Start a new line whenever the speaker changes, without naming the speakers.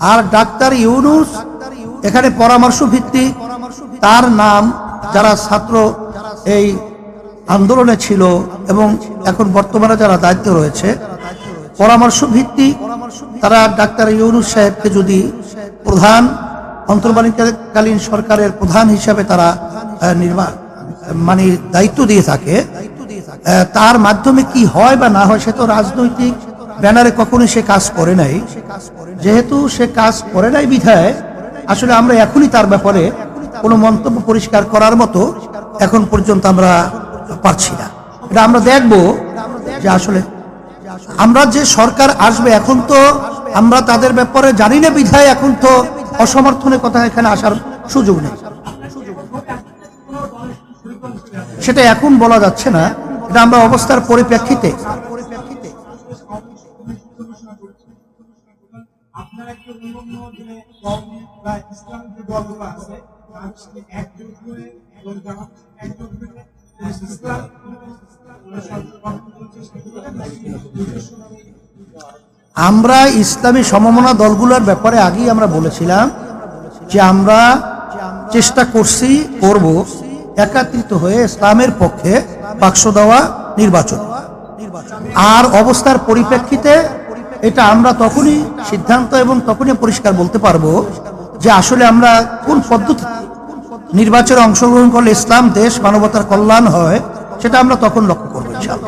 আর doctor Yunus এখানে পরামর্শ ভিত্তিক তার নাম যারা ছাত্র এই আন্দোলনে ছিল এবং এখন বর্তমানে যারা দায়িত্ব রয়েছে, পরামর্শ ভিত্তিক তারা ডাক্তার ইউনুস সাহেবকে যদি প্রধান, অন্তর্বর্তীকালীন সরকারের প্রধান হিসাবে তারা নির্বাহ মানে দায়িত্ব দিয়ে থাকে তার মাধ্যমে কি হয় বা না হয় সে তো রাজনৈতিক ব্যানারে কখনোই সে কাজ করে নাই। যেহেতু সে কাজ করে নাই বিধায়, আসলে আমরা এখনই তার ব্যাপারে কোনো মন্তব্য পরিষ্কার করার মতো এখন পর্যন্ত আমরা পারছি না। এটা আমরা দেখব যে আসলে আমরা যে সরকার আসবে এখন তো আমরা তাদের ব্যাপারে জানি না বিধায়, এখন তো অসমর্থনের কথা এখানে আসার সুযোগ নেই। সেটা এখন বলা যাচ্ছে না। এটা আমরা অবস্থার পরিপ্রেক্ষিতে
হয়ে হয়ে
আমরা ইসলামী সমমনা দলগুলোর ব্যাপারে আগেই আমরা বলেছিলাম যে আমরা চেষ্টা করছি করব একাত্রিত হয়ে ইসলামের পক্ষে বাক্স দেওয়া নির্বাচন আর অবস্থার পরিপ্রেক্ষিতে এটা আমরা তখনই সিদ্ধান্ত এবং তখনই পরিষ্কার বলতে পারব যে আসলে আমরা কোন পদ্ধতি নির্বাচনে অংশগ্রহণ করলে ইসলাম, দেশ, মানবতার কল্যাণ হয়, সেটা আমরা তখন লক্ষ্য করব ইনশাআল্লাহ।